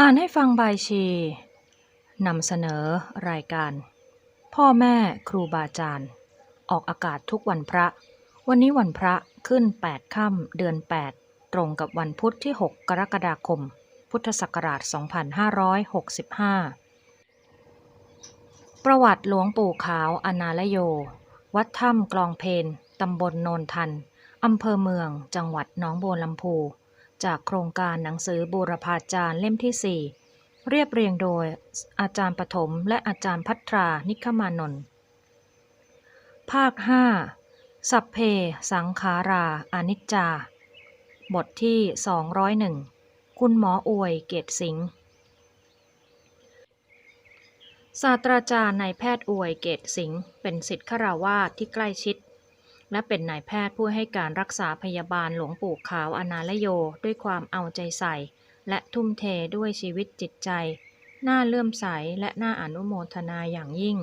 อ่านให้ฟังบายชีนำเสนอรายการ พ่อแม่ครูบาอาจารย์ ออกอากาศทุกวันพระ วันนี้วันพระขึ้น 8 ค่ำเดือน 8 ตรงกับวันพุธที่ 6 กรกฎาคม พุทธศักราช 2565 ประวัติหลวงปู่ขาวอนาลโย วัดถ้ำกลองเพนตำบลโนนทันอำเภอเมืองจังหวัดหนองบัวลำพู จากโครงการหนังสือบูรพาจารย์เล่มที่ 4 เรียบเรียงโดยอาจารย์ปฐมและอาจารย์พัทรา นิคมานนท์ภาค 5 สัพเพ สังขาราอนิจจา บทที่ 201 คุณหมออวยเกตสิงห์ศาสตราจารย์นายแพทย์อวยเกตสิงห์เป็นศิษย์ฆราวาสที่ใกล้ชิด และเป็นนายแพทย์ผู้ให้การรักษาพยาบาลหลวงปู่ขาวอนาลโย ด้วยความเอาใจใส่ และทุ่มเทด้วยชีวิตจิตใจ น่าเลื่อมใสและน่าอนุโมทนาอย่างยิ่ง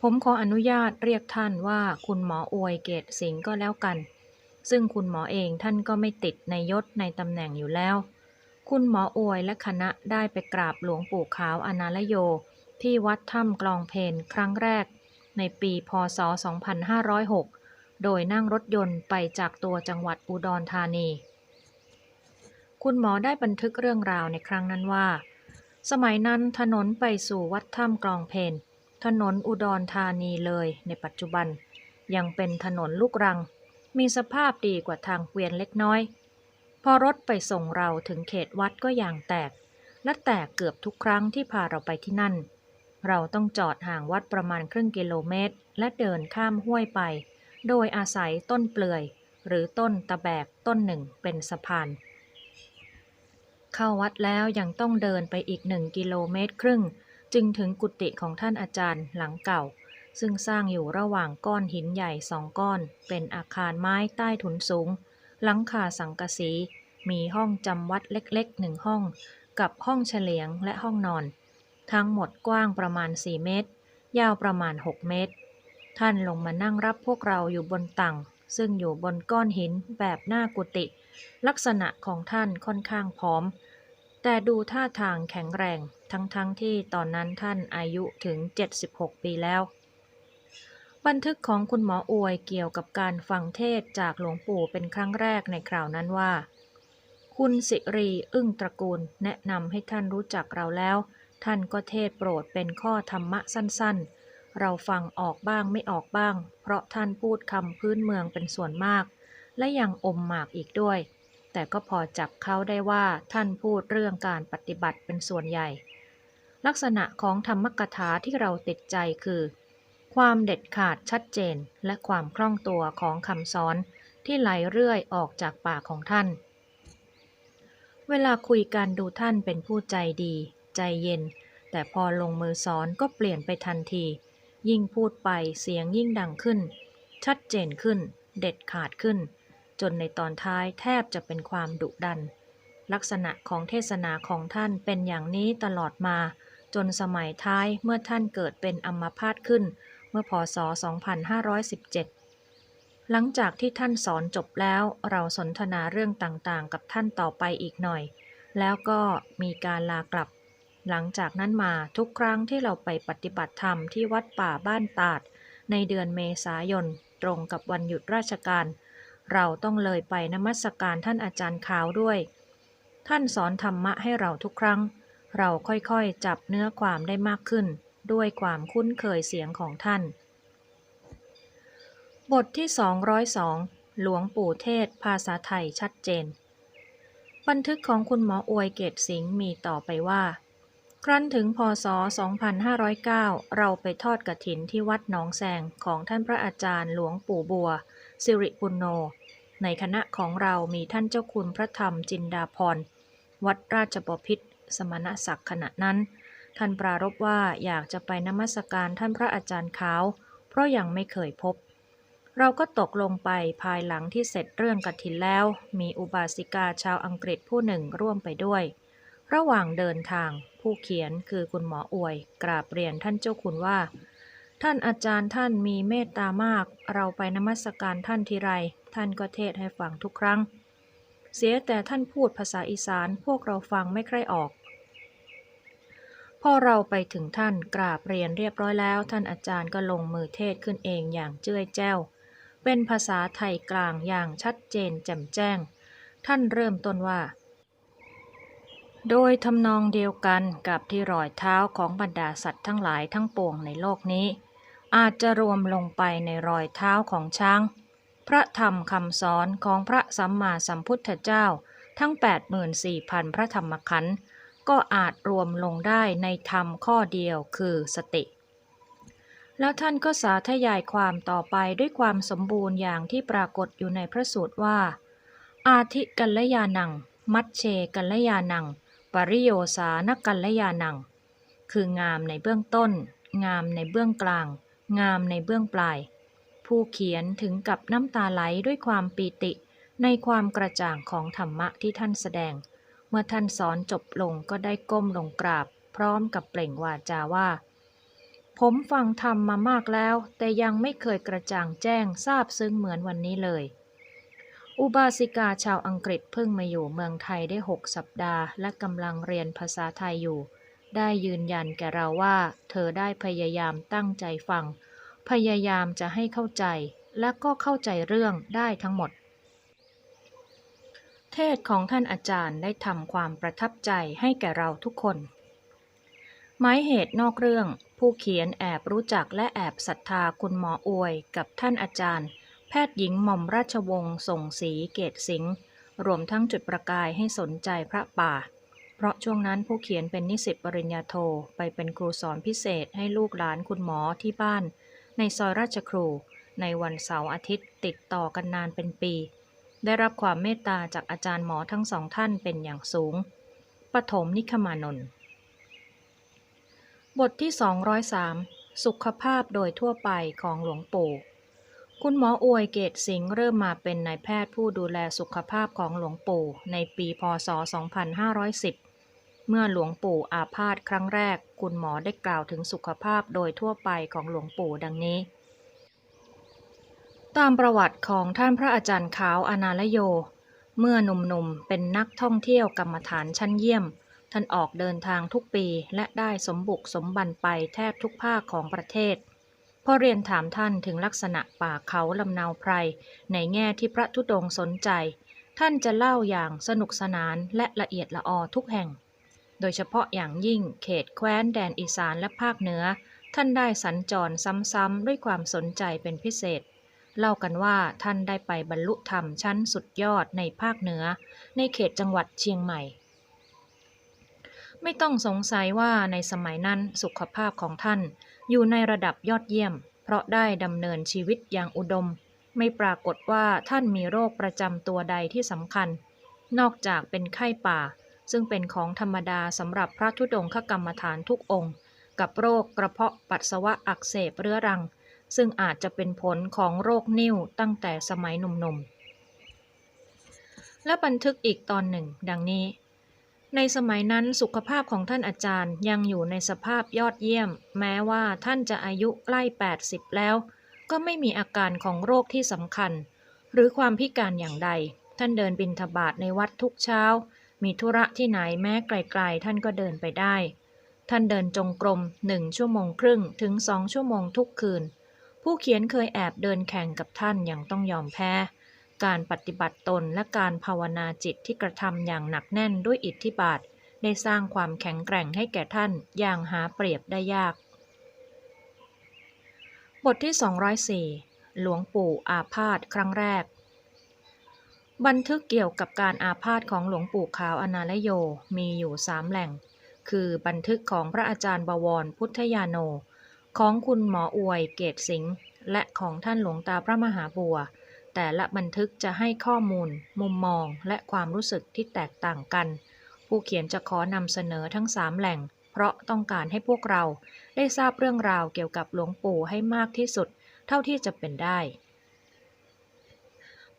ผมขออนุญาตเรียกท่านว่าคุณหมออวยเกตสิงก็แล้วกัน ซึ่งคุณหมอเองท่านก็ไม่ติดในยศในตำแหน่งอยู่แล้ว คุณหมออวยและคณะได้ไปกราบหลวงปู่ขาวอนาลโย ที่วัดถ้ำกลองเพนครั้งแรก ในปีพศ 2506 โดยนั่งรถยนต์ไปจากตัวจังหวัดอุดรธานี คุณหมอได้บันทึกเรื่องราวในครั้งนั้นว่า สมัยนั้นถนนไปสู่วัดถ้ำกลองเพนถนนอุดรธานีเลยในปัจจุบัน ยังเป็นถนนลูกรัง มีสภาพดีกว่าทางเกวียนเล็กน้อย พอรถไปส่งเราถึงเขตวัดก็อย่างแตก และแตกเกือบทุกครั้งที่พาเราไปที่นั่น เราต้องจอดห่างวัดประมาณครึ่งกิโลเมตร และเดินข้ามห้วยไป โดยอาศัยต้นเปลือย หรือต้นตะแบกต้นหนึ่งเป็นสะพาน เข้าวัดแล้วยังต้องเดินไปอีกหนึ่งกิโลเมตรครึ่ง จึงถึงกุฏิของท่านอาจารย์หลังเก่า ซึ่งสร้างอยู่ระหว่างก้อนหินใหญ่สองก้อน เป็นอาคารไม้ใต้ถุนสูง หลังคาสังกะสี มีห้องจำวัดเล็กๆหนึ่งห้อง กับห้องเฉลียงและห้องนอน ทั้งหมดกว้างประมาณ 4 เมตร ยาวประมาณ 6 เมตร ท่านลงมานั่งรับพวกเราอยู่บนตังซึ่งอยู่บนก้อนหินแบบหน้ากุฏิลักษณะของท่านค่อนข้างผอม แต่ดูท่าทางแข็งแรงทั้งๆทที่ตอนนั้นท่านอายุถึง 76 ปีแล้ว บันทึกของคุณหมออวยเกี่ยวกับการฟังเทศจากหลวงปู่เป็นครั้งแรกในคราวนั้นว่า คุณสิรีอึ้งตระกูลแนะนำให้ท่านรู้จักเราแล้ว ท่านก็เทศโปรดเป็นข้อธรรมะสั้นๆ เราฟังออกบ้างไม่ออกบ้าง เพราะท่านพูดคำพื้นเมืองเป็นส่วนมาก และยังอมหมากอีกด้วย แต่ก็พอจับเขาได้ว่าท่านพูดเรื่องการปฏิบัติเป็นส่วนใหญ่ ลักษณะของธรรมกถาที่เราติดใจคือ ความเด็ดขาดชัดเจนและความคล่องตัวของคำสอนที่ไหลเรื่อยออกจากปากของท่าน เวลาคุยกันดูท่านเป็นผู้ใจดี ใจเย็น แต่พอลงมือสอนก็เปลี่ยนไปทันที ยิ่งพูดไปเสียงยิ่งดังขึ้น ชัดเจนขึ้น เด็ดขาดขึ้น จนในตอนท้ายแทบจะเป็นความดุดัน ลักษณะของเทศนาของท่านเป็นอย่างนี้ตลอดมา จนสมัยท้ายเมื่อท่านเกิดเป็นอัมพาตขึ้น เมื่อพศ 2517 หลังจากที่ท่านสอนจบแล้วเราสนทนาเรื่องต่างๆ กับท่านต่อไปอีกหน่อย แล้วก็มีการลากลับ หลังจากนั้นมาทุกครั้งที่เราไปปฏิบัติธรรมที่วัดป่าบ้านตาด ในเดือนเมษายน ตรงกับวันหยุดราชการ เราต้องเลยไปนมัสการท่านอาจารย์ขาวด้วย ท่านสอนธรรมะให้เราทุกครั้ง เราค่อยๆจับเนื้อความได้มากขึ้น ด้วยความคุ้นเคยเสียงของท่าน บทที่ 202 หลวงปู่เทศ ภาษาไทยชัดเจน บันทึกของคุณหมออวยเกตสิงห์มีต่อไปว่า ครั้นถึงพศ 2509 เราไปทอดกระถินที่วัดหนองแสงของท่านพระอาจารย์หลวงปู่บัว สิริปุณโญในคณะของเรามีท่านเจ้าคุณพระธรรมจินดาพร วัดราชบพิตรสมณศักดิ์ขณะนั้น ท่านปรารภว่าอยากจะไปนมัสการท่านพระอาจารย์ขาว เพราะยังไม่เคยพบ เราก็ตกลงไปภายหลังที่เสร็จเรื่องกฐินแล้ว มีอุบาสิกาชาวอังกฤษผู้หนึ่งร่วมไปด้วย ระหว่างเดินทาง ผู้เขียนคือคุณหมออวย กราบเรียนท่านเจ้าคุณว่า ท่านอาจารย์ท่านมีเมตตามาก เราไปนมัสการท่านทีไร ท่านก็เทศให้ฟังทุกครั้ง เสียแต่ท่านพูดภาษาอีสานพวกเราฟังไม่ใคร่ออก พอเราไปถึงท่านกราบเรียนเรียบร้อยแล้ว ท่านอาจารย์ก็ลงมือเทศขึ้นเองอย่างเจ้ยแจ้ว เป็นภาษาไทยกลางอย่างชัดเจนแจ่มแจ้ง ท่านเริ่มต้นว่า โดยทำนองเดียวกันกับที่รอยเท้าของบรรดาสัตว์ทั้งหลายทั้งปวงในโลกนี้ อาจจะรวมลงไปในรอยเท้าของช้าง พระธรรมคำสอนของพระสัมมาสัมพุทธเจ้าทั้ง 84,000 พระธรรมขันธ์ก็อาจรวมลงได้ในธรรมข้อเดียวคือสติ แล้วท่านก็สาธยายความต่อไปด้วยความสมบูรณ์อย่างที่ปรากฏอยู่ในพระสูตรว่า อาทิกัลยานัง มัชเชกัลยานัง ปริโยสานกัลยานัง คืองามในเบื้องต้น งามในเบื้องกลาง งามในเบื้องปลาย ผู้เขียนถึงกับน้ำตาไหลด้วยความปีติ ในความกระจ่างของธรรมะที่ท่านแสดง เมื่อท่านสอนจบลงก็ได้ก้มลงกราบ พร้อมกับเปล่งวาจาว่า ผมฟังธรรมมามากแล้ว แต่ยังไม่เคยกระจ่างแจ้งทราบซึ้งเหมือนวันนี้เลย อุบาสิกาชาวอังกฤษเพิ่งมาอยู่เมืองไทยได้หกสัปดาห์ และกำลังเรียนภาษาไทยอยู่ ได้ยืนยันแก่เราว่า เธอได้พยายามตั้งใจฟัง พยายามจะให้เข้าใจ และก็เข้าใจเรื่องได้ทั้งหมด เทศของท่านอาจารย์ได้ทำความประทับใจให้แก่เราทุกคน หมายเหตุนอกเรื่อง ผู้เขียนแอบรู้จักและแอบศรัทธาคุณหมออวยกับท่านอาจารย์ พทย์หญิงหม่อมราชวงศ์ส่งศรีเกตสิงห์รวมทั้งจุดประกายให้สนใจพระป่า เพราะช่วงนั้นผู้เขียนเป็นนิสิตปริญญาโท ไปเป็นครูสอนพิเศษให้ลูกหลานคุณหมอที่บ้าน ในซอยราชครู ในวันเสาร์อาทิตย์ติดต่อกันนานเป็นปี ได้รับความเมตตาจากอาจารย์หมอทั้งสองท่านเป็นอย่างสูง ปฐมนิคมานนท์บทที่ 203 สุขภาพโดยทั่วไปของหลวงปู่ คุณหมออวยเกตสิงห์เริ่มมาเป็นนายแพทย์ผู้ดูแลสุขภาพของหลวงปู่ในปีพศ 2510 เมื่อหลวงปู่อาพาธครั้งแรก คุณหมอได้กล่าวถึงสุขภาพโดยทั่วไปของหลวงปู่ดังนี้ ตามประวัติของท่านพระอาจารย์ขาวอนาลโย เมื่อหนุ่มๆ เป็นนักท่องเที่ยวกรรมฐานชั้นเยี่ยม ท่านออกเดินทางทุกปีและได้สมบุกสมบันไปแทบทุกภาคของประเทศ พอเรียนถามท่านถึงลักษณะป่าเขาลำนาวไพร ในแง่ที่พระธุดงสนใจ ท่านจะเล่าอย่างสนุกสนานและละเอียดละออทุกแห่ง โดยเฉพาะอย่างยิ่งเขตแคว้นแดนอีสานและภาคเหนือ ท่านได้สัญจรซ้ำๆด้วยความสนใจเป็นพิเศษ เล่ากันว่าท่านได้ไปบรรลุธรรมชั้นสุดยอดในภาคเหนือ ในเขตจังหวัดเชียงใหม่ไม่ต้องสงสัยว่าในสมัยนั้นสุขภาพของท่าน อยู่ในระดับยอดเยี่ยม เพราะได้ดำเนินชีวิตอย่างอุดม ไม่ปรากฏว่าท่านมีโรคประจำตัวใดที่สำคัญ นอกจากเป็นไข้ป่า ซึ่งเป็นของธรรมดาสำหรับพระธุดงคกรรมฐานทุกองค์ กับโรคกระเพาะปัสสาวะอักเสบเรื้อรัง ซึ่งอาจจะเป็นผลของโรคนิ่วตั้งแต่สมัยหนุ่มๆและบันทึกอีกตอนหนึ่ง ดังนี้ ในสมัยนั้นสุขภาพของท่านอาจารย์ยังอยู่ในสภาพยอดเยี่ยม แม้ว่าท่านจะอายุใกล้ 80 แล้ว ก็ไม่มีอาการของโรคที่สำคัญ หรือความพิการอย่างใด ท่านเดินบินทบาทในวัดทุกเช้า มีธุระที่ไหนแม้ไกลๆ ท่านก็เดินไปได้ ท่านเดินจงกรมหนึ่งชั่วโมงครึ่งถึงสองชั่วโมงทุกคืน ผู้เขียนเคยแอบเดินแข่งกับท่านอย่างต้องยอมแพ้ การปฏิบัติตนและการภาวนาจิตที่กระทำอย่างหนักแน่นด้วยอิทธิบาท ได้สร้างความแข็งแกร่งให้แก่ท่านอย่างหาเปรียบได้ยาก บทที่ 204 หลวงปู่อาพาธครั้งแรก บันทึกเกี่ยวกับการอาพาธของหลวงปู่ขาวอนาลโยมีอยู่สามแหล่ง คือบันทึกของพระอาจารย์บวรพุทธยาโน ของคุณหมออวยเกตสิงห์และของท่านหลวงตาพระมหาบัว แต่ละบันทึกจะให้ข้อมูล มุมมอง และความรู้สึกที่แตกต่างกัน ผู้เขียนจะขอนำเสนอทั้งสามแหล่ง เพราะต้องการให้พวกเรา ได้ทราบเรื่องราวเกี่ยวกับหลวงปู่ให้มากที่สุด เท่าที่จะเป็นได้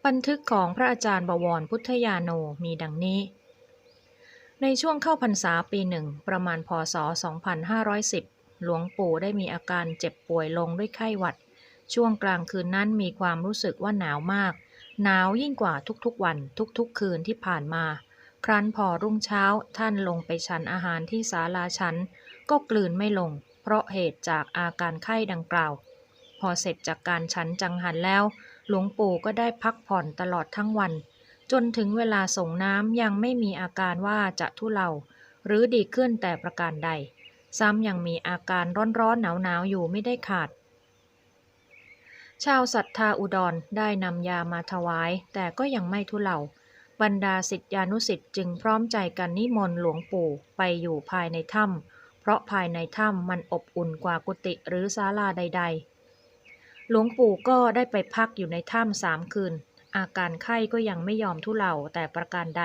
บันทึกของพระอาจารย์บวรพุทธยาโนมีดังนี้ ในช่วงเข้าพรรษาปีหนึ่งประมาณพศ 2510 หลวงปู่ได้มีอาการเจ็บป่วยลงด้วยไข้หวัด ช่วงกลางคืนนั้นมีความรู้สึกว่าหนาวมาก หนาวยิ่งกว่าทุกๆวัน ทุกๆ คืนที่ผ่านมา ครั้นพอรุ่งเช้าท่านลงไปฉันอาหารที่ศาลาฉัน ก็กลืนไม่ลง เพราะเหตุจากอาการไข้ดังกล่าว พอเสร็จจากการฉันจังหันแล้ว หลวงปู่ก็ได้พักผ่อนตลอดทั้งวัน จนถึงเวลาส่งน้ำยังไม่มีอาการว่าจะทุเลาหรือดีขึ้นแต่ประการใด ซ้ำยังมีอาการร้อนๆหนาวๆอยู่ไม่ได้ขาด ชาวศรัทธาอุดรได้นำยามาถวาย แต่ก็ยังไม่ทุเลาบรรดาสิทธิานุสิทธิ์จึงพร้อมใจกันนิมนต์หลวงปู่ไปอยู่ภายในถ้ำเพราะภายในถ้ำมันอบอุ่นกว่ากุฏิหรือศาลาใด ๆ หลวงปู่ก็ได้ไปพักอยู่ในถ้ำสามคืน อาการไข้ก็ยังไม่ยอมทุเลาแต่ประการใด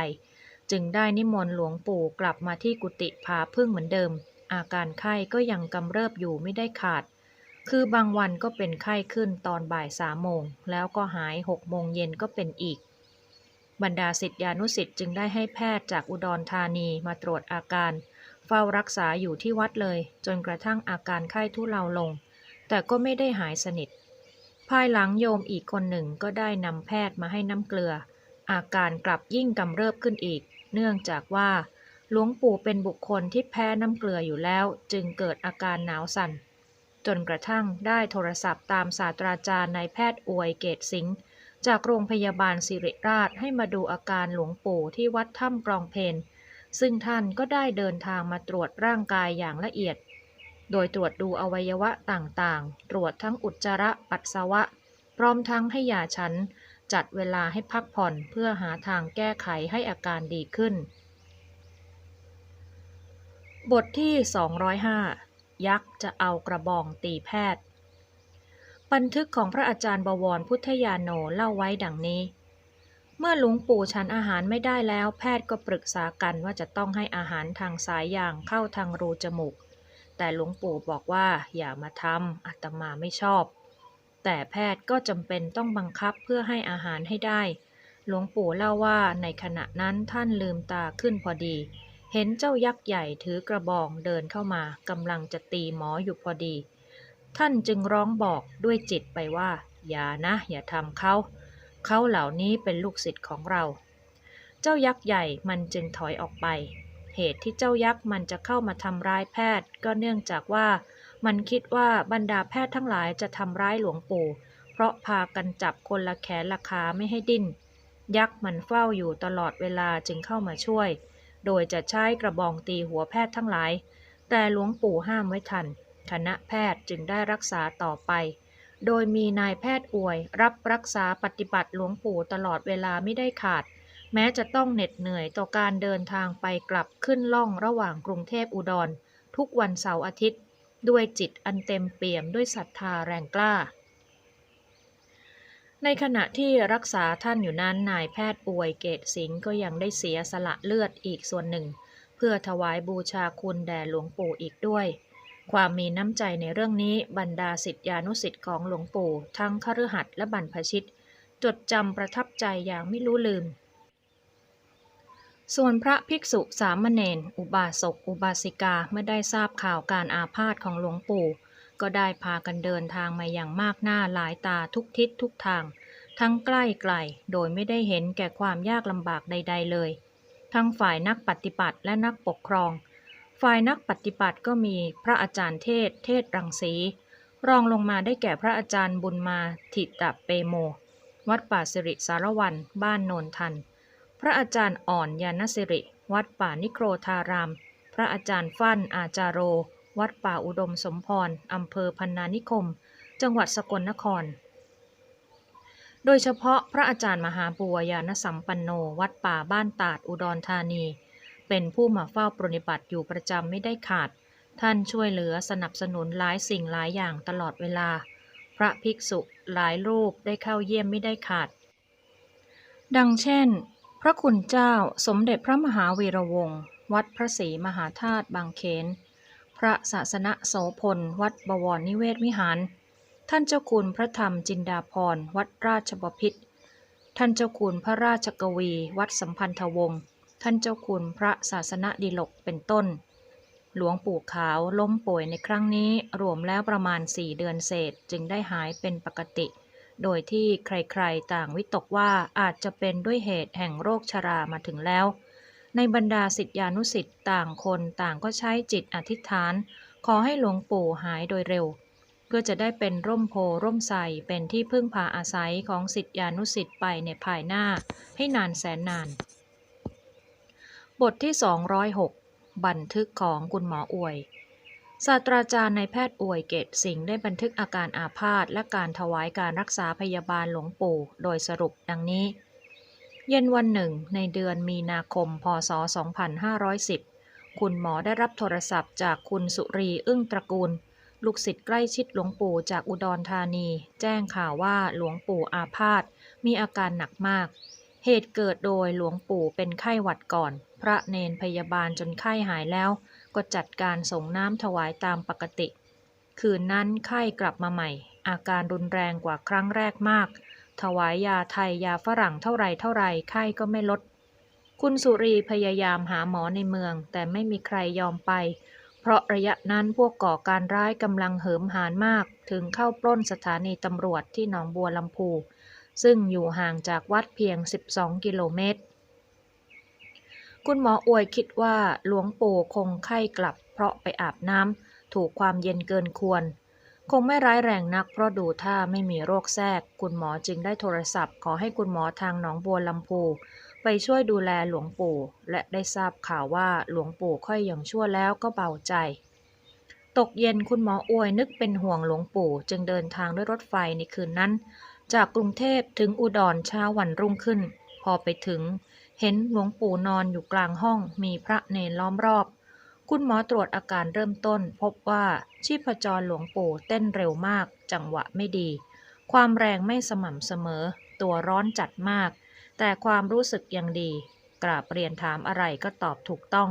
จึงได้นิมนต์หลวงปู่กลับมาที่กุฏิผาพึ่งเหมือนเดิม อาการไข้ก็ยังกำเริบอยู่ไม่ได้ขาด คือบางวันก็เป็นไข้ขึ้นตอนบ่ายสามโมง แล้วก็หายหกโมงเย็นก็เป็นอีก บรรดาศิษยานุศิษย์จึงได้ให้แพทย์จากอุดรธานีมาตรวจอาการ เฝ้ารักษาอยู่ที่วัดเลย จนกระทั่งอาการไข้ทุเลาลง แต่ก็ไม่ได้หายสนิท ภายหลังโยมอีกคนหนึ่งก็ได้นำแพทย์มาให้น้ำเกลือ อาการกลับยิ่งกำเริบขึ้นอีก เนื่องจากว่าหลวงปู่เป็นบุคคลที่แพ้น้ำเกลืออยู่แล้ว จึงเกิดอาการหนาวสั่น จนกระทั่งได้โทรศัพท์ตามศาสตราจารย์นายแพทย์อวยเกตสิงห์จากโรงพยาบาลสิริราชให้มาดูอาการหลวงปู่ที่วัดถ้ำกรองเพนซึ่งท่านก็ได้เดินทางมาตรวจร่างกายอย่างละเอียด โดยตรวจดูอวัยวะต่างๆ ตรวจทั้งอุจจาระปัสสาวะ พร้อมทั้งให้ยาฉัน จัดเวลาให้พักผ่อนเพื่อหาทางแก้ไขให้อาการดีขึ้น บทที่ 205 ยักษ์จะเอากระบองตีแพทย์ บันทึกของพระอาจารย์บวรพุทธยาโนเล่าไว้ดังนี้ เมื่อหลวงปู่ฉันอาหารไม่ได้แล้ว แพทย์ก็ปรึกษากันว่าจะต้องให้อาหารทางสายยางเข้าทางรูจมูก แต่หลวงปู่บอกว่าอย่ามาทำอาตมาไม่ชอบ แต่แพทย์ก็จำเป็นต้องบังคับเพื่อให้อาหารให้ได้ หลวงปู่เล่าว่าในขณะนั้นท่านลืมตาขึ้นพอดี เห็นเจ้ายักษ์ใหญ่ถือกระบองเดินเข้ามากำลังจะตีหมออยู่พอดี ท่านจึงร้องบอกด้วยจิตไปว่า อย่านะ อย่าทำเขาเขาเหล่านี้เป็นลูกศิษย์ของเรา เจ้ายักษ์ใหญ่มันจึงถอยออกไป เหตุที่เจ้ายักษ์มันจะเข้ามาทำร้ายแพทย์ ก็เนื่องจากว่า มันคิดว่าบรรดาแพทย์ทั้งหลายจะทำร้ายหลวงปู่ เพราะพากันจับคนละแขนละขาไม่ให้ดิ้น ยักษ์มันเฝ้าอยู่ตลอดเวลาจึงเข้ามาช่วย โดยจะใช้กระบองตีหัวแพทย์ทั้งหลาย แต่หลวงปู่ห้ามไว้ทัน คณะแพทย์จึงได้รักษาต่อไป โดยมีนายแพทย์อวย รับรักษาปฏิบัติหลวงปู่ตลอดเวลาไม่ได้ขาด แม้จะต้องเหน็ดเหนื่อยต่อการเดินทางไปกลับขึ้นล่องระหว่างกรุงเทพอุดร ทุกวันเสาร์อาทิตย์ ด้วยจิตอันเต็มเปี่ยมด้วยศรัทธาแรงกล้า ในขณะที่รักษาท่านอยู่นั้นนายแพทย์อวยเกตสิงห์ก็ยังได้เสียสละเลือดอีกส่วนหนึ่ง เพื่อถวายบูชาคุณแด่หลวงปู่อีกด้วย ความมีน้ำใจในเรื่องนี้บรรดาสิทธิานุสิทธิ์ของหลวงปู่ทั้งคฤหัสถ์และบรรพชิต จดจำประทับใจอย่างไม่รู้ลืม ส่วนพระภิกษุสามเณรอุบาสกอุบาสิกาเมื่อได้ทราบข่าวการอาพาธของหลวงปู่ ก็ได้พากันเดินทางมาอย่างมากหน้าหลายตาทุกทิศทุกทาง ทั้งใกล้ไกลโดยไม่ได้เห็นแก่ความยากลำบากใด ๆ เลย ทั้งฝ่ายนักปฏิบัติและนักปกครอง ฝ่ายนักปฏิบัติก็มีพระอาจารย์เทศ เทศรังสี รองลงมาได้แก่พระอาจารย์บุญมาถิตะเปโม วัดป่าสิริสารวัน บ้านโนนทัน พระอาจารย์อ่อนยานสิริ วัดป่านิโครธาราม พระอาจารย์ฟั่นอาจารโร วัดป่าอุดมสมพรอำเภอพันนานิคม จังหวัดสกลนคร โดยเฉพาะพระอาจารย์มหาบัวยานสัมปันโน วัดป่าบ้านตาดอุดรธานี เป็นผู้มาเฝ้าปรนิบัติอยู่ประจำไม่ได้ขาด ท่านช่วยเหลือสนับสนุนหลายสิ่งหลายอย่างตลอดเวลา พระภิกษุหลายรูปได้เข้าเยี่ยมไม่ได้ขาด ดังเช่น พระคุณเจ้าสมเด็จพระมหาวีระวงศ์วัดพระศรีมหาธาตุบางเขน พระศาสนโสพล วัดบวรนิเวศวิหาร ท่านเจ้าคุณพระธรรมจินดาพร วัดราชบพิตรท่านเจ้าคุณพระราชกวี วัดสัมพันธวงศ์ ท่านเจ้าคุณพระศาสนดีลกเป็นต้น หลวงปู่ขาวล้มป่วยในครั้งนี้รวมแล้วประมาณสี่เดือนเศษจึงได้หายเป็นปกติ โดยที่ใครๆต่างวิตกว่าอาจจะเป็นด้วยเหตุแห่งโรคชรามาถึงแล้ว ในบรรดาสิทธิานุสิทธิ์ต่างคนต่างก็ใช้จิตอธิษฐาน ขอให้หลวงปู่หายโดยเร็ว เพื่อจะได้เป็นร่มโพร่มใสเป็นที่พึ่งพาอาศัยของสิทธิานุสิทธิ์ไปในภายหน้าให้นานแสนนาน บทที่ 206 บันทึกของคุณหมออวยศาสตราจารย์นายแพทย์อวยเกตสิงห์ได้บันทึกอาการอาพาธและการถวายการรักษาพยาบาลหลวงปู่ โดยสรุปดังนี้ เย็นวันหนึ่ง ในเดือนมีนาคม พศ 2510 คุณหมอได้รับโทรศัพท์จากคุณสุรีอึ้งตระกูล ลูกศิษย์ใกล้ชิดหลวงปู่จากอุดรธานี แจ้งข่าวว่าหลวงปู่อาพาธมีอาการหนักมาก เหตุเกิดโดยหลวงปู่เป็นไข้หวัดก่อน พระเนนพยาบาลจนไข้หายแล้ว ก็จัดการส่งน้ำถวายตามปกติ คืนนั้นไข้กลับมาใหม่ อาการรุนแรงกว่าครั้งแรกมาก ถวายยาไทยยาฝรั่งเท่าไรเท่าไรไข้ก็ไม่ลด คุณสุรีพยายามหาหมอในเมือง แต่ไม่มีใครยอมไป เพราะระยะนั้นพวกก่อการร้ายกำลังเหิมหานมาก ถึงเข้าปล้นสถานีตำรวจที่หนองบัวลำพู ซึ่งอยู่ห่างจากวัดเพียง 12 กิโลเมตร คุณหมออวยคิดว่าหลวงปู่คงไข้กลับ เพราะไปอาบน้ำถูกความเย็นเกินควร คงไม่ร้ายแรงนักเพราะดูท่าไม่มีโรคแทรก คุณหมอจึงได้โทรศัพท์ ขอให้คุณหมอทางหนองบัวลำพู ไปช่วยดูแลหลวงปู่ และได้ทราบข่าวว่าหลวงปู่ค่อยอย่างชั่วแล้วก็เบาใจ ตกเย็นคุณหมออวยนึกเป็นห่วงหลวงปู่ จึงเดินทางด้วยรถไฟในคืนนั้น จากกรุงเทพถึงอุดรเช้าวันรุ่งขึ้น พอไปถึง เห็นหลวงปู่นอนอยู่กลางห้องมีพระเนรล้อมรอบ คุณหมอตรวจอาการเริ่มต้น พบว่าชีพจรหลวงปู่เต้นเร็วมาก จังหวะไม่ดี ความแรงไม่สม่ำเสมอ ตัวร้อนจัดมาก แต่ความรู้สึกยังดี กราบเรียนถามอะไรก็ตอบถูกต้อง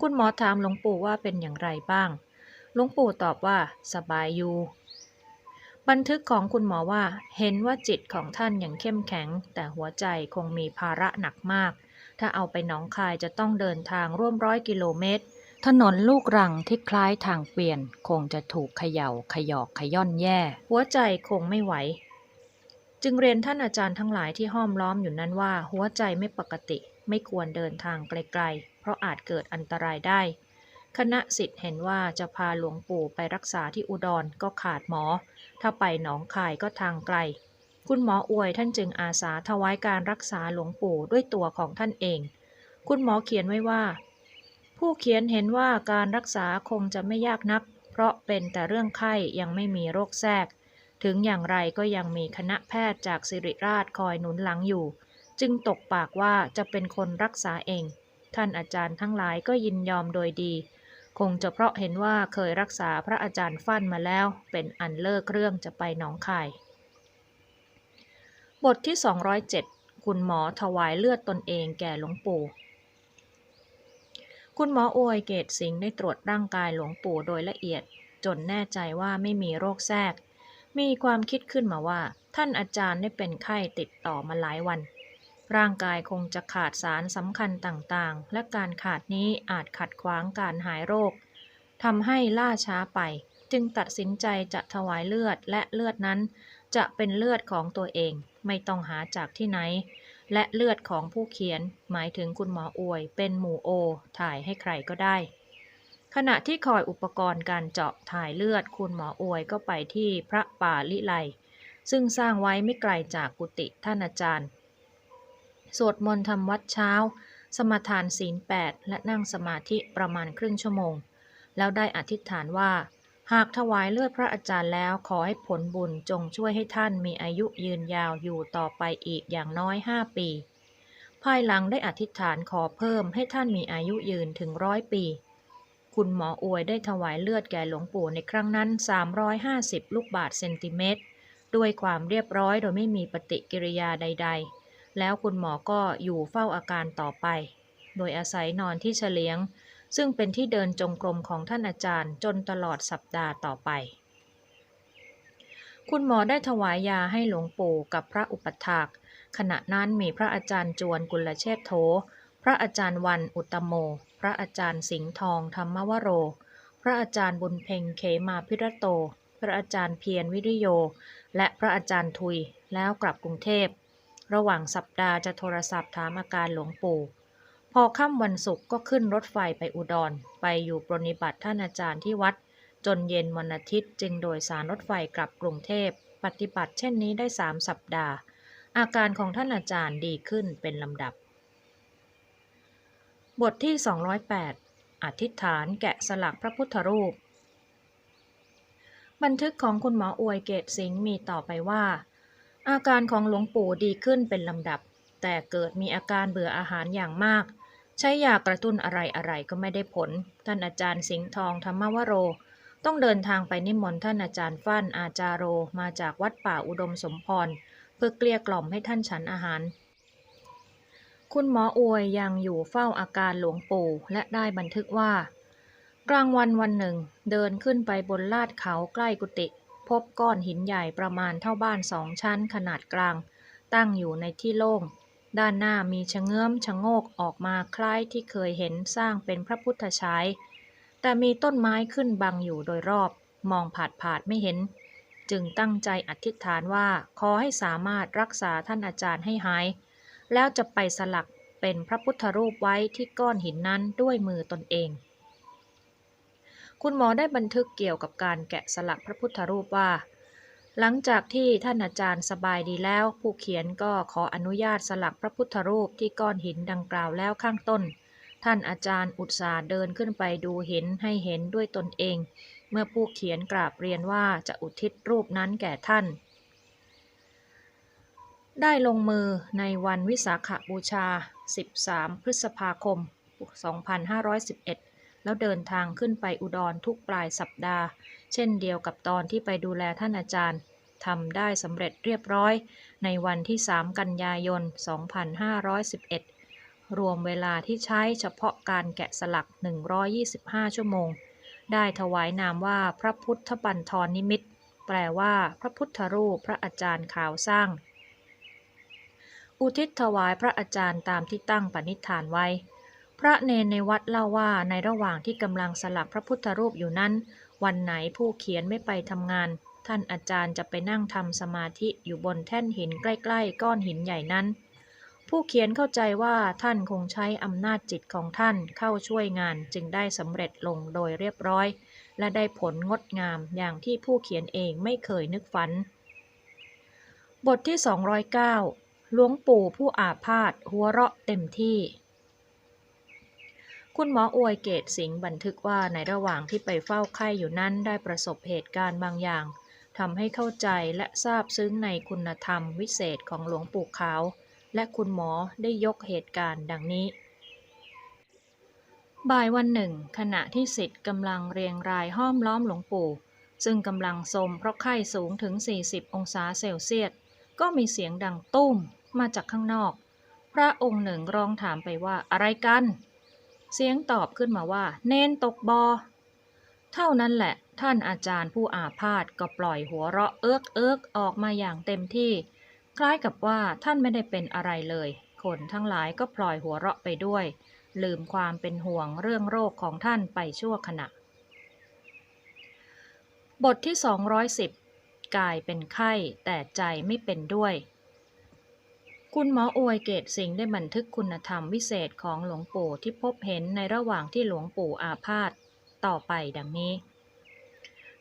คุณหมอถามหลวงปู่ว่าเป็นอย่างไรบ้าง หลวงปู่ตอบว่า สบายอยู่ บันทึกของคุณหมอว่า เห็นว่าจิตของท่านยังเข้มแข็ง แต่หัวใจคงมีภาระหนักมาก ถ้าเอาไปหนองคายจะต้องเดินทางร่วมร้อยกิโลเมตร ถนนลูกรังที่คล้ายทางเปลี่ยน คงจะถูกเขย่าขยอกขย่อนแย่ หัวใจคงไม่ไหว จึงเรียนท่านอาจารย์ทั้งหลายที่ห้อมล้อมอยู่นั้นว่า หัวใจไม่ปกติ ไม่ควรเดินทางไกลๆ เพราะอาจเกิดอันตรายได้ คณะสิทธิ์เห็นว่าจะพาหลวงปู่ไปรักษาที่อุดรก็ขาดหมอ ถ้าไปหนองคายก็ทางไกล คุณหมออวยท่านจึงอาสาถวายการรักษาหลวงปู่ด้วยตัวของท่านเอง คุณหมอเขียนไว้ว่า ผู้เขียนเห็นว่าการรักษาคงจะไม่ยากนัก เพราะเป็นแต่เรื่องไข้ยังไม่มีโรคแทรก ถึงอย่างไรก็ยังมีคณะแพทย์จากสิริราชคอยหนุนหลังอยู่ จึงตกปากว่าจะเป็นคนรักษาเอง ท่านอาจารย์ทั้งหลายก็ยินยอมโดยดีคงจะเพราะเห็นว่าเคยรักษาพระอาจารย์ฟั่นมาแล้ว เป็นอันเลิกเรื่องจะไปหนองคาย บทที่ 207 คุณหมอถวายเลือดตนเองแก่หลวงปู่ คุณหมออวยเกตสิงห์ได้ตรวจร่างกายหลวงปู่โดยละเอียด จนแน่ใจว่าไม่มีโรคแทรก มีความคิดขึ้นมาว่า ท่านอาจารย์ได้เป็นไข้ติดต่อมาหลายวัน ร่างกายคงจะขาดสารสำคัญต่างๆ และการขาดนี้อาจขัดขวางการหายโรคทำให้ล่าช้าไป จึงตัดสินใจจะถวายเลือดและเลือดนั้น จะเป็นเลือดของตัวเอง ไม่ต้องหาจากที่ไหน และเลือดของผู้เขียนหมายถึงคุณหมออวยเป็นหมู่โอ ถ่ายให้ใครก็ได้ ขณะที่คอยอุปกรณ์การเจาะถ่ายเลือดคุณหมออวยก็ไปที่พระป่าลิไล ซึ่งสร้างไว้ไม่ไกลจากกุฏิท่านอาจารย์ สวดมนต์ทำวัดเช้า สมาทานศีลแปดและนั่งสมาธิประมาณครึ่งชั่วโมง แล้วได้อธิษฐานว่า หากถวายเลือดพระอาจารย์แล้วขอให้ผลบุญจงช่วยให้ท่านมีอายุยืนยาวอยู่ต่อไปอีกอย่างน้อยห้าปี ภายหลังได้อธิษฐานขอเพิ่มให้ท่านมีอายุยืนถึงร้อยปี คุณหมออวยได้ถวายเลือดแก่หลวงปู่ในครั้งนั้น 350 ลูกบาทเซนติเมตร ด้วยความเรียบร้อยโดยไม่มีปฏิกิริยาใด ๆ แล้วคุณหมอก็อยู่เฝ้าอาการต่อไป โดยอาศัยนอนที่เฉลียง ซึ่งเป็นที่เดินจงกรมของท่านอาจารย์จนตลอดสัปดาห์ต่อไป คุณหมอได้ถวายยาให้หลวงปู่กับพระอุปถาก ขณะนั้นมีพระอาจารย์จวนกุลเชษโธพระอาจารย์วันอุตโม พระอาจารย์สิงห์ทองธรรมวโร พระอาจารย์บุญเพ็งเขมาพิรโต พระอาจารย์เพียรวิริโย และพระอาจารย์ทุยแล้วกลับกรุงเทพ ระหว่างสัปดาห์จะโทรศัพท์ถามอาการหลวงปู่ พอค่ำวันศุกร์ก็ขึ้นรถไฟไปอุดร ไปอยู่ปรนิบัติท่านอาจารย์ที่วัด จนเย็นวันอาทิตย์จึงโดยสารรถไฟกลับกรุงเทพ ปฏิบัติเช่นนี้ได้สามสัปดาห์ อาการของท่านอาจารย์ดีขึ้นเป็นลำดับ บทที่ 208 อธิษฐานแกะสลักพระพุทธรูป บันทึกของคุณหมออวยเกตสิงห์มีต่อไปว่า อาการของหลวงปู่ดีขึ้นเป็นลำดับ แต่เกิดมีอาการเบื่ออาหารอย่างมาก ใช้ยากระตุ้นอะไรอะไรก็ไม่ได้ผล ท่านอาจารย์สิงห์ทองธรรมวโร ต้องเดินทางไปนิมนต์ท่านอาจารย์ฟั่นอาจารโรมาจากวัดป่าอุดมสมพร เพื่อเกลี้ยกล่อมให้ท่านฉันอาหาร คุณหมออวยยังอยู่เฝ้าอาการหลวงปู่และได้บันทึกว่า กลางวันวันหนึ่ง เดินขึ้นไปบนลาดเขาใกล้กุฏิพบก้อนหินใหญ่ประมาณเท่าบ้านสองชั้นขนาดกลาง ตั้งอยู่ในที่โล่ง ด้านหน้ามีชะเงื้อมชะโงกออกมาคล้ายที่เคยเห็นสร้างเป็นพระพุทธฉาย แต่มีต้นไม้ขึ้นบังอยู่โดยรอบ มองผาดผาดไม่เห็น จึงตั้งใจอธิษฐานว่าขอให้สามารถรักษาท่านอาจารย์ให้หาย แล้วจะไปสลักเป็นพระพุทธรูปไว้ที่ก้อนหินนั้นด้วยมือตนเอง คุณหมอได้บันทึกเกี่ยวกับการแกะสลักพระพุทธรูปว่า หลังจากที่ท่านอาจารย์สบายดีแล้ว ผู้เขียนก็ขออนุญาตสลักพระพุทธรูปที่ก้อนหินดังกล่าวแล้วข้างต้น ท่านอาจารย์อุตสาห์เดินขึ้นไปดูเห็นให้เห็นด้วยตนเอง เมื่อผู้เขียนกราบเรียนว่าจะอุทิศรูปนั้นแก่ท่าน ได้ลงมือในวันวิสาขบูชา 13 พฤษภาคม 2511 แล้วเดินทางขึ้นไปอุดรทุกปลายสัปดาห์ เช่นเดียวกับตอนที่ไปดูแลท่านอาจารย์ทำได้สำเร็จเรียบร้อย ในวันที่ 3 กันยายน 2511 รวมเวลาที่ใช้เฉพาะการแกะสลัก 125 ชั่วโมง ได้ถวายนามว่าพระพุทธบันทรนิมิต แปลว่าพระพุทธรูปพระอาจารย์ขาวสร้าง อุทิศถวายพระอาจารย์ตามที่ตั้งปณิธานไว้ พระเนนในวัดเล่าว่าในระหว่างที่กำลังสลักพระพุทธรูปอยู่นั้น วันไหนผู้เขียนไม่ไปทำงาน ท่านอาจารย์จะไปนั่งทำสมาธิอยู่บนแท่นหินใกล้ๆ ก้อนหินใหญ่นั้น ผู้เขียนเข้าใจว่าท่านคงใช้อำนาจจิตของท่านเข้าช่วยงานจึงได้สำเร็จลงโดยเรียบร้อย และได้ผลงดงามอย่างที่ผู้เขียนเองไม่เคยนึกฝัน บทที่ 209หลวงปู่ผู้อาพาธหัวเราะเต็มที่ คุณหมออวยเกตสิงห์บันทึกว่าในระหว่างที่ไปเฝ้าไข้อยู่นั้นได้ประสบเหตุการณ์บางอย่างทำให้เข้าใจและทราบซึ้งในคุณธรรมวิเศษของหลวงปู่ขาว และคุณหมอได้ยกเหตุการณ์ดังนี้ บ่ายวันหนึ่ง ขณะที่สิทธิ์กำลังเรียงรายห้อมล้อมหลวงปู่ ซึ่งกำลังสมเพราะไข้สูงถึง 40 องศาเซลเซียส ก็มีเสียงดังตุ้มมาจากข้างนอก พระองค์หนึ่งร้องถามไปว่าอะไรกัน เสียงตอบขึ้นมาว่า เนนตกบอ เท่านั้นแหละ ท่านอาจารย์ผู้อาพาธก็ปล่อยหัวเราะเอิกเอิกออกมาอย่างเต็มที่ คล้ายกับว่าท่านไม่ได้เป็นอะไรเลย คนทั้งหลายก็ปล่อยหัวเราะไปด้วย ลืมความเป็นห่วงเรื่องโรคของท่านไปชั่วขณะ บทที่ 210 กายเป็นไข้แต่ใจไม่เป็นด้วย คุณหมออวยเกตสิงห์ได้บันทึกคุณธรรมวิเศษของหลวงปู่ที่พบเห็นในระหว่างที่หลวงปู่อาพาธต่อไปดังนี้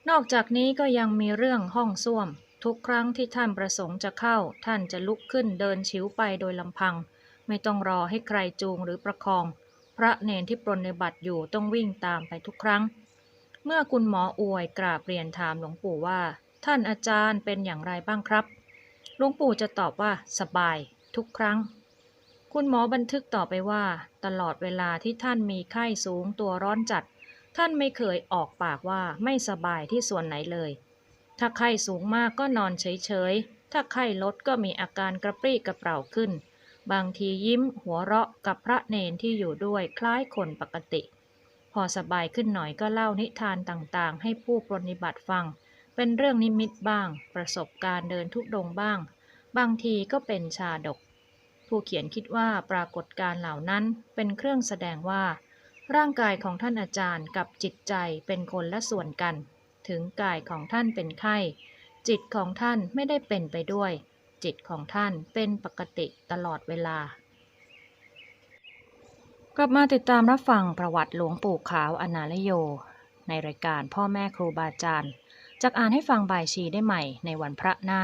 นอกจากนี้ก็ยังมีเรื่องห้องส้วม ทุกครั้งที่ท่านประสงค์จะเข้า ท่านจะลุกขึ้นเดินชิวไปโดยลำพัง ไม่ต้องรอให้ใครจูงหรือประคอง พระเนนที่ปรนในบัติอยู่ต้องวิ่งตามไปทุกครั้ง เมื่อคุณหมออวยกราบเรียนถามหลวงปู่ว่า ท่านอาจารย์เป็นอย่างไรบ้างครับหลวงปู่จะตอบว่าสบาย ทุกครั้ง คุณหมอบันทึกต่อไปว่า ตลอดเวลาที่ท่านมีไข้สูงตัวร้อนจัด ท่านไม่เคยออกปากว่าไม่สบายที่ส่วนไหนเลย ถ้าไข้สูงมากก็นอนเฉยๆ ถ้าไข้ลดก็มีอาการกระปรี้กระเปร่าขึ้น บางทียิ้มหัวเราะกับพระเนนที่อยู่ด้วยคล้ายคนปกติ พอสบายขึ้นหน่อยก็เล่านิทานต่างๆ ให้ผู้ปรนนิบัติฟังเป็นเรื่องนิมิตบ้าง ประสบการณ์เดินทุกดงบ้าง บางทีก็เป็นชาดก ผู้เขียนคิดว่าปรากฏการเหล่านั้นเป็นเครื่องแสดงว่า ร่างกายของท่านอาจารย์กับจิตใจเป็นคนและส่วนกัน ถึงกายของท่านเป็นไข้ จิตของท่านไม่ได้เป็นไปด้วย จิตของท่านเป็นปกติตลอดเวลากลับมาติดตามรับฟังประวัติหลวงปู่ขาวอนาลโย ในรายการพ่อแม่ครูบาอาจารย์จักอ่านให้ฟังบายชีได้ใหม่ในวันพระหน้า